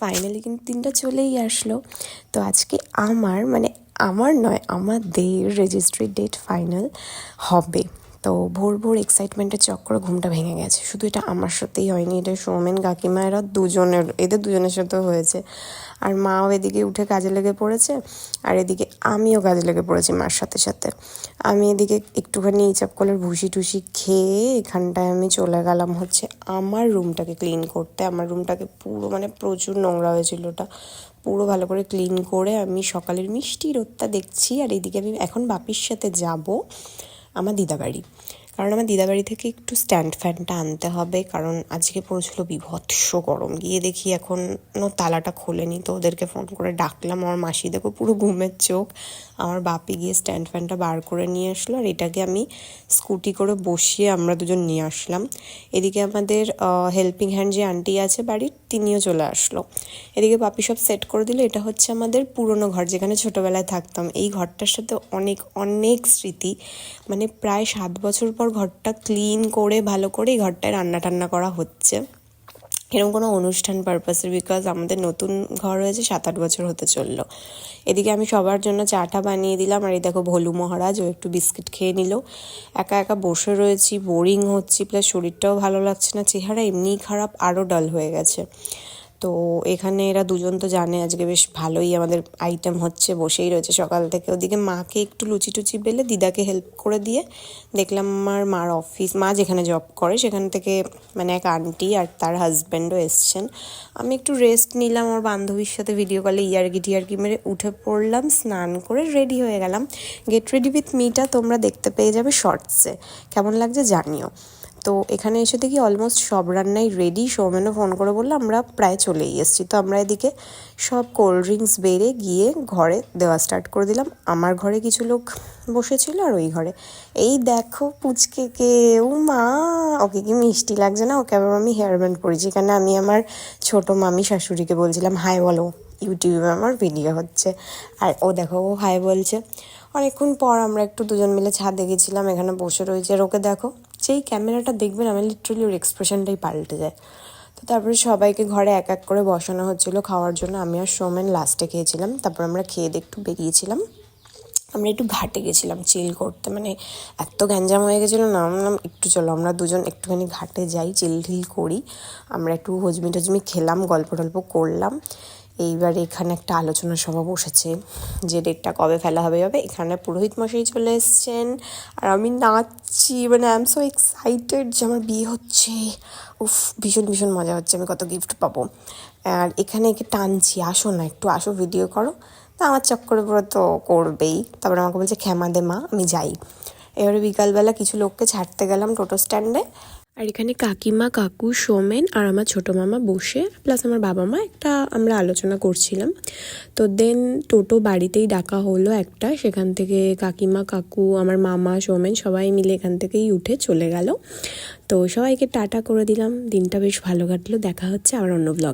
Finally কিন্তু দিনটা চলেই আসলো। তো আজকে আমার মানে আমার নয়, আমাদের রেজিস্ট্রি ডেট ফাইনাল হবে। তো ভোর ভোর এক্সাইটমেন্টের চক্করে ঘুমটা ভেঙে গেছে। শুধু এটা আমার সাথেই হয়নি, এটা সৌমেন কাকিমা এরা দুজনের, এদের দুজনের সাথেও হয়েছে। আর মাও এদিকে উঠে কাজে লেগে পড়েছে, আর এদিকে আমিও কাজে লেগে পড়েছি মার সাথে সাথে। আমি এদিকে একটুখানি চাপকলের ভুসি টুসি খেয়ে এখানটায় আমি চলে গেলাম হচ্ছে আমার রুমটাকে ক্লিন করতে। আমার রুমটাকে পুরো মানে প্রচুর নোংরা হয়েছিল ওটা। পুরো ভালো করে ক্লিন করে আমি সকালের মিষ্টি রোদটা দেখছি, আর এদিকে আমি এখন বাপির সাথে যাব। আমার দিদাবাড়ি। কারণ আমার দিদাবাড়ি থেকে একটু স্ট্যান্ড ফ্যানটা আনতে হবে, কারণ আজকে পড়েছিল বিভৎস গরম। গিয়ে দেখি এখনও তালাটা খোলেনি, তো ওদেরকে ফোন করে ডাকলাম, আমার মাসি দেখো পুরো ঘুমের চোখ। আমার বাপি গিয়ে স্ট্যান্ড ফ্যানটা বার করে নিয়ে আসলো আর এটাকে আমি স্কুটি করে বসিয়ে আমরা দুজন নিয়ে আসলাম। এদিকে আমাদের হেল্পিং হ্যান্ড যে আন্টি আছে বাড়ির, তিনিও চলে আসলো। এদিকে বাপি সব সেট করে দিল, এটা হচ্ছে আমাদের পুরনো ঘর, যেখানে ছোটোবেলায় থাকতাম। এই ঘরটার সাথে অনেক অনেক স্মৃতি মানে প্রায় সাত বছর পর ঘরটা ক্লিন করে, ভালো করে এই ঘরটায় রান্না টান্না করা হচ্ছে। এরকম কোনো অনুষ্ঠান পারপাসের বিকজ আমাদের নতুন ঘর হয়েছে সাত আট বছর হতে চলল। এদিকে আমি সবার জন্য চাটা বানিয়ে দিলাম, আর এই দেখো ভলু মহারাজ, ও একটু বিস্কিট খেয়ে নিল। একা একা বসে রয়েছি বোরিং হচ্ছি প্লাস শরীরটাও ভালো লাগছে না, চেহারা এমনিই খারাপ আরও ডাল হয়ে গেছে। তো এখানে এরা দুজন তো জানে আজকে বেশ ভালোই আমাদের আইটেম হচ্ছে, বসেই রয়েছে সকাল থেকে। ওদিকে মাকে একটু লুচি টুচি বেলে দিদাকে হেল্প করে দিয়ে দেখলাম আমার মার অফিস মা যেখানে জব করে সেখান থেকে মানে এক আন্টি আর তার হাজব্যান্ডও এসছেন। আমি একটু রেস্ট নিলাম, আমার বান্ধবীর সাথে ভিডিও কলে ইয়ারকি টিয়ারকি মেরে উঠে পড়লাম, স্নান করে রেডি হয়ে গেলাম। গেট রেডি উইথ মিটা তোমরা দেখতে পেয়ে যাবে শর্টসে কেমন লাগছে জানিও। তো এখানে এসে দেখি অলমোস্ট সব রান্নাই রেডি সৌমেনও ফোন করে বলল, আমরা প্রায় চলেই এসেছি। তো আমরা এদিকে সব কোল্ড ড্রিঙ্কস বেড়ে গিয়ে ঘরে দেওয়া স্টার্ট করে দিলাম। আমার ঘরে কিছু লোক বসেছিল আর ওই ঘরে। এই দেখো পুচকে কে ও মা, ওকে কি মিষ্টি লাগছে না? ওকে আবার আমি হেয়ার ব্যান্ড পরেছি। এখানে আমি আমার ছোট মামি শাশুড়িকে বলছিলাম, হাই বলো ইউটিউবে আমার ভিডিও হচ্ছে। আর ও দেখো, ও হাই বলছে। অনেকক্ষণ পর আমরা একটু দুজন মিলে ছাদে গেছিলাম। এখানে বসে রয়েছে। আর ওকে দেখো যেই ক্যামেরাটা দেখবেন, আমি লিটারালি ওর এক্সপ্রেশনটাই পাল্টে যায় তো তারপরে সবাইকে ঘরে এক এক করে বসানো হচ্ছিল খাওয়ার জন্য। আমি আর সোমেন লাস্টে খেয়েছিলাম। তারপর আমরা খেয়ে দিয়ে একটু বেরিয়েছিলাম। আমরা একটু ঘাটে গেছিলাম চিল করতে। মানে এত গ্যাঞ্জাম হয়ে গেছিল না আমরা একটু চলো, আমরা দুজন একটুখানি ঘাটে যাই চিল ঢিল করি। আমরা একটু হজমি টজমি খেলাম গল্প টল্প করলাম। এইবার এখানে একটা আলোচনা সভা বসেছে যে ডেটটা কবে ফেলা হবে হবে এখানে পুরোহিত মশাই চলে এসছেন। আর আমি নাচছি মানে আই এম সো এক্সাইটেড যে আমার বিয়ে হচ্ছে। উফ, ভীষণ ভীষণ মজা হচ্ছে, আমি কত গিফট পাবো। আর এখানে একে টানছি, আসো না, একটু আসো ভিডিও করো। তা আমার চক্করে পুরো তো করবেই। তারপরে আমাকে বলছে, ক্ষমা দে মা, আমি যাই। এবারে বিকালবেলা কিছু লোককে ছাড়তে গেলাম টোটো স্ট্যান্ডে আর এখানে কাকিমা, কাকু, সোমেন আর আমার ছোটো মামা বসে প্লাস আমার বাবা মা একটা আমরা আলোচনা করছিলাম। তো দেন টোটো বাড়িতেই ডাকা হলো একটা, সেখান থেকে কাকিমা, কাকু, আমার মামা, সোমেন সবাই মিলে এখান থেকেই উঠে চলে গেল। তো সবাইকে টাটা করে দিলাম, দিনটা বেশ ভালো কাটলো, দেখা হচ্ছে আবার অন্য ব্লগ